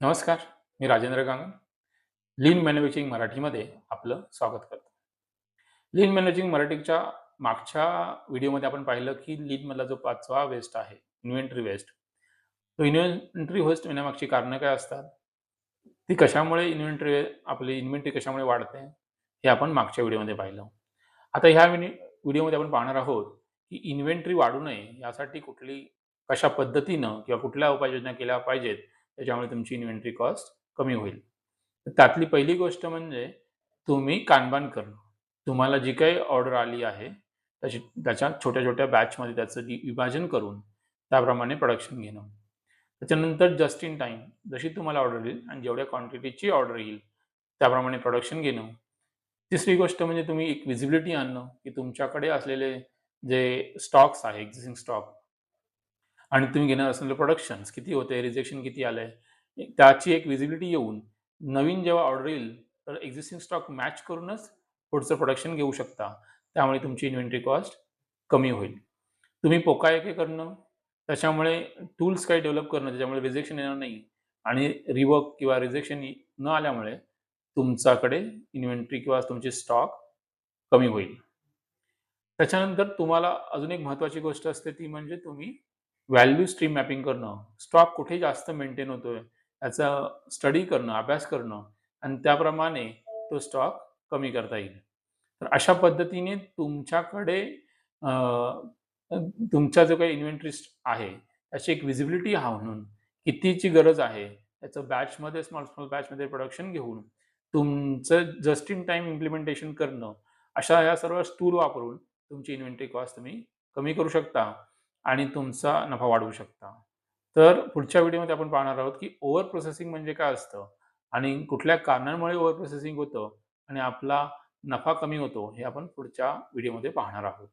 नमस्कार मी राजेंद्र गांगण लीन मॅन्युफॅक्चरिंग मराठीमध्ये आपलं स्वागत करतो. लीन मॅन्युफॅक्चरिंग मराठीच्या मागच्या व्हिडिओमध्ये आपण पाहिलं की लीनमधला जो पाचवा वेस्ट आहे इन्व्हेंटरी वेस्ट तो इन्व्हेंटरी वेस्ट येण्यामागची कारणं काय असतात? ती कशामुळे इन्व्हेंटरी आपली इन्व्हेंटरी कशामुळे वाढते? हे आपण मागच्या व्हिडिओमध्ये पाहिलं. आता ह्या व्हिडिओमध्ये आपण पाहणार आहोत की इन्व्हेंटरी वाढू नये यासाठी कुठली कशा पद्धतीनं किंवा कुठल्या उपाययोजना केल्या पाहिजेत? त्याच्यामुळे तुमची इन्व्हेंटरी कॉस्ट कमी होईल. त्यातली पहिली गोष्ट म्हणजे तुम्ही कानबान करणं. तुम्हाला जी काही ऑर्डर आली आहे त्याची त्याच्या छोट्या छोट्या बॅचमध्ये त्याचं विभाजन करून त्याप्रमाणे प्रोडक्शन घेणं. त्याच्यानंतर जस्ट इन टाईम जशी तुम्हाला ऑर्डर येईल आणि जेवढ्या क्वांटिटीची ऑर्डर येईल त्याप्रमाणे प्रोडक्शन घेणं. तिसरी गोष्ट म्हणजे तुम्ही एक विजिबिलिटी आणणं की तुमच्याकडे असलेले जे स्टॉक्स आहे एक्झिस्टिंग स्टॉक आणि तुम्ही घेणार असलेले प्रोडक्शन्स किती होते रिजेक्शन किती आलंय? त्याची एक विजिबिलिटी येऊन नवीन जेव्हा ऑर्डर येईल तर एक्झिस्टिंग स्टॉक मॅच करूनच पुढचं प्रोडक्शन घेऊ शकता. त्यामुळे तुमची इन्व्हेंटरी कॉस्ट कमी होईल. तुम्ही पोकायके करणं त्याच्यामुळे टूल्स काही डेव्हलप करणं ज्याच्यामुळे रिजेक्शन येणार नाही. आणि रिवर्क किंवा रिजेक्शन न आल्यामुळे तुमच्याकडे इन्व्हेंटरी किंवा तुमचे स्टॉक कमी होईल. त्याच्यानंतर तुम्हाला अजून एक महत्त्वाची गोष्ट असते ती म्हणजे तुम्ही व्हॅल्यू स्ट्रीम मॅपिंग करणं स्टॉक कुठे जास्त मेंटेन होतोय याचा स्टडी करणं अभ्यास करणं आणि त्याप्रमाणे तो स्टॉक कमी करता येईल. तर अशा पद्धतीने तुमच्याकडे तुमचा जो काही इन्व्हेंटरिस्ट आहे त्याची एक विजिबिलिटी हा म्हणून कितीची गरज आहे त्याचं बॅचमध्ये स्मॉल स्मॉल बॅचमध्ये प्रोडक्शन घेऊन तुमचं जस्ट इन टाईम इम्प्लिमेंटेशन करणं अशा या सर्व टूल वापरून तुमची इन्व्हेंटरी कॉस्ट तुम्ही कमी करू शकता. आणि तुमचा नफा वाढवू शकता. तर पुढच्या व्हिडिओमध्ये आपण पाहणार आहोत की ओव्हर प्रोसेसिंग म्हणजे काय असतं आणि कुठल्या कारणांमुळे ओव्हर प्रोसेसिंग होतं आणि आपला नफा कमी होतो हे आपण पुढच्या व्हिडिओमध्ये पाहणार आहोत.